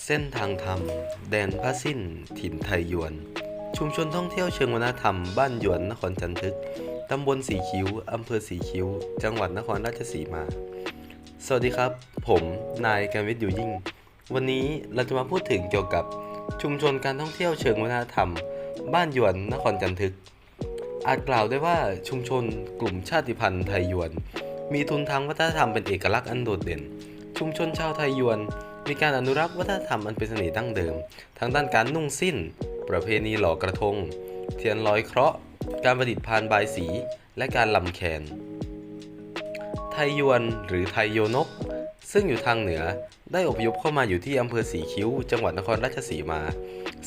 เส้นทางธรรม แดนผ้าสิ้น ถิ่นไทยยวน ชุมชนท่องเที่ยวเชิงวัฒนธรรม บ้านยวนนครจันทึก ตำบลสีคิ้ว อำเภอสีคิ้ว จังหวัดนครราชสีมา สวัสดีครับ ผมนายการวิทย์อยู่ยิ่ง วันนี้เราจะมาพูดถึงเกี่ยวกับชุมชนการท่องเที่ยวเชิงวัฒนธรรม บ้านยวนนครจันทึก อาจกล่าวได้ว่าชุมชนกลุ่มชาติพันธุ์ไทยยวน มีทุนทางวัฒนธรรมเป็นเอกลักษณ์อันโดดเด่น ชุมชนชาวไทยยวน มีการอนุรักษ์วัฒนธรรมอันเป็นเสน่ห์ดั้งเดิม ทั้งด้านการนุ่งสิ้น ประเพณีหล่อกระทง เทียนลอยเคราะห์ การประดิษฐ์พานบายสี และการลำแคนไทยยวนหรือไทยโยนก ซึ่งอยู่ทางเหนือได้อพยพเข้ามาอยู่ที่อำเภอสีคิ้ว จังหวัดนครราชสีมา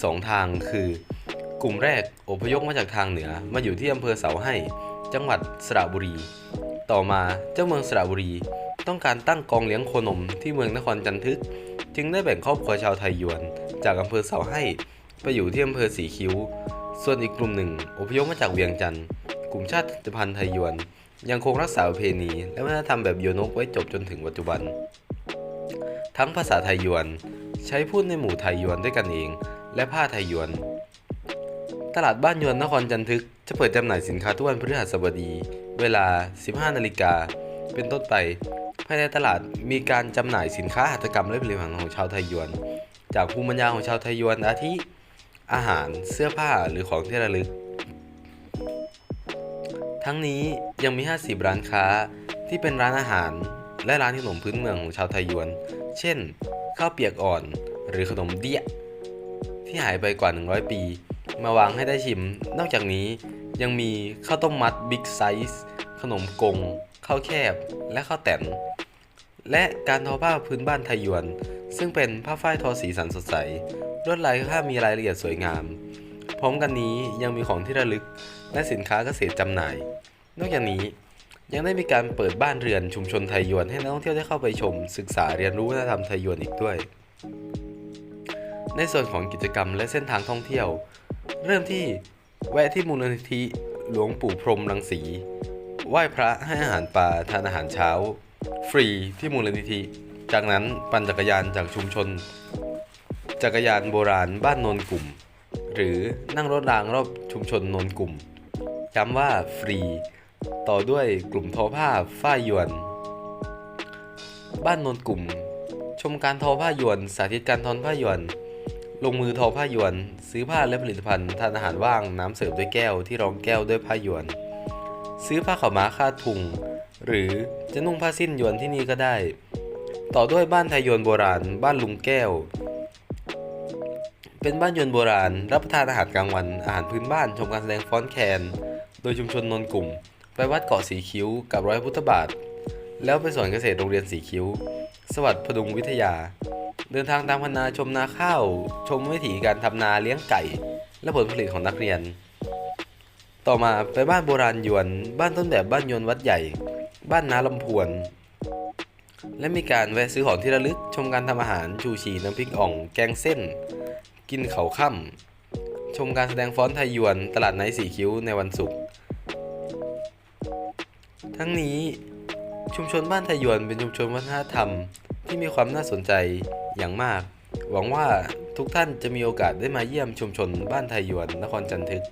สองทางคือ กลุ่มแรกอพยพมาจากทางเหนือมาอยู่ที่อำเภอเสาให้ จังหวัดสระบุรี ต่อมาเจ้าเมืองสระบุรี ต้องการตั้งกองเลี้ยงโคนมที่เมืองนครจันทึก จึงได้แบ่งครอบครัวชาวไทยยวน จากอำเภอเสาให้ไปอยู่ที่อำเภอสีคิ้ว ส่วนอีกกลุ่มหนึ่งอพยพมาจากเวียงจันทร์กลุ่มชาติพันธุ์ไทยยวน ยังคงรักษาประเพณีและวัฒนธรรมแบบโยนกไว้จบจนถึงปัจจุบัน ทั้งภาษาไทยยวน ใช้พูดในหมู่ไทยยวนด้วยกันเอง และผ้าไทยยวน ตลาดบ้านยวนนครจันทึก จะเปิดจำหน่ายสินค้าทุกวันพฤหัสบดี เวลา 15 นาฬิกาเป็นต้นไป ภายในตลาดมีการจำหน่ายสินค้าหัตถกรรมและผลิตภัณฑ์ของชาวไทยยวน จากภูมิปัญญาของชาวไทยยวนอาทิอาหารเสื้อผ้าหรือของที่ระลึก ทั้งนี้ยังมี 50 ร้านค้าที่เป็นร้านอาหาร และร้านขนมพื้นเมืองของชาวไทยยวน เช่น ข้าวเปียกอ่อนหรือขนมเดี้ย ที่หายไปกว่า 100 ปี มาวางให้ได้ชิม นอกจากนี้ยังมีข้าวต้มมัดบิ๊กไซส์ขนมกงข้าวแคบและข้าวแตน และการทอผ้าพื้นบ้านไทยยวน ซึ่งเป็นผ้าฝ้ายทอสีสันสดใสลวดลายผ้ามีรายละเอียดสวยงาม พร้อมกันนี้ยังมีของที่ระลึก และสินค้าเกษตรจำหน่าย นอกจากนี้ยังได้มีการเปิดบ้านเรือนชุมชนไทยยวนให้นักท่องเที่ยวได้เข้าไปชม ศึกษาเรียนรู้วัฒนธรรมไทยยวนอีกด้วย ในส่วนของกิจกรรมและเส้นทางท่องเที่ยว เริ่มที่แวะที่มูลนิธิหลวงปู่พรมรังสี ไหว้พระให้อาหารปลาทานอาหารเช้า ฟรีที่มูลนิธิ จากนั้นปั่นจักรยานจากชุมชน จักรยานโบราณบ้านโนนกลุ่ม หรือนั่งรถรางรอบชุมชนโนนกลุ่มย้ำว่าฟรี ต่อด้วยกลุ่มทอผ้าฝ้ายยวน บ้านโนนกลุ่ม ชมการทอผ้ายวน สาธิตการทอนผ้ายวน ลงมือทอผ้ายวน ซื้อผ้าและผลิตภัณฑ์ทานอาหารว่างน้ำเสิร์ฟด้วยแก้วที่รองแก้วด้วยผ้ายวน ซื้อผ้าขาวม้าคาดพุง หรือจะนุ่งผ้าสิ้นยวนที่นี่ก็ได้ ต่อด้วยบ้านไทยยวนโบราณ บ้านลุงแก้ว เป็นบ้านยวนโบราณ รับประทานอาหารกลางวัน อาหารพื้นบ้านชมการแสดงฟ้อนแคน โดยชุมชนนนกลุ่ม ไปวัดเกาะสีคิ้วกับร้อยพุทธบาท แล้วไปสอนเกษตรโรงเรียนสีคิ้ว สวัสดิ์พดุงวิทยา เดินทางตามพนาชมนาข้าว ชมวิถีการทำนาเลี้ยงไก่ และผลผลิตของนักเรียนต่อมาไปบ้านโบราณยวน บ้านต้นแบบบ้านยวนวัดใหญ่ บ้านนาลำพวน และมีการแวะซื้อของที่ระลึกชมการทำอาหารชูชีน้ำพริกอ่อง แกงเส้น กินเขาค่ำชมการแสดงฟ้อนไทยยวน ตลาดไนท์สีคิ้วในวันศุกร์ทั้งนี้ชุมชนบ้านไทยยวนเป็นชุมชนวัฒนธรรมที่มีความน่าสนใจอย่างมาก หวังว่าทุกท่านจะมีโอกาสได้มาเยี่ยมชุมชนบ้านไทยยวนนครจันทึก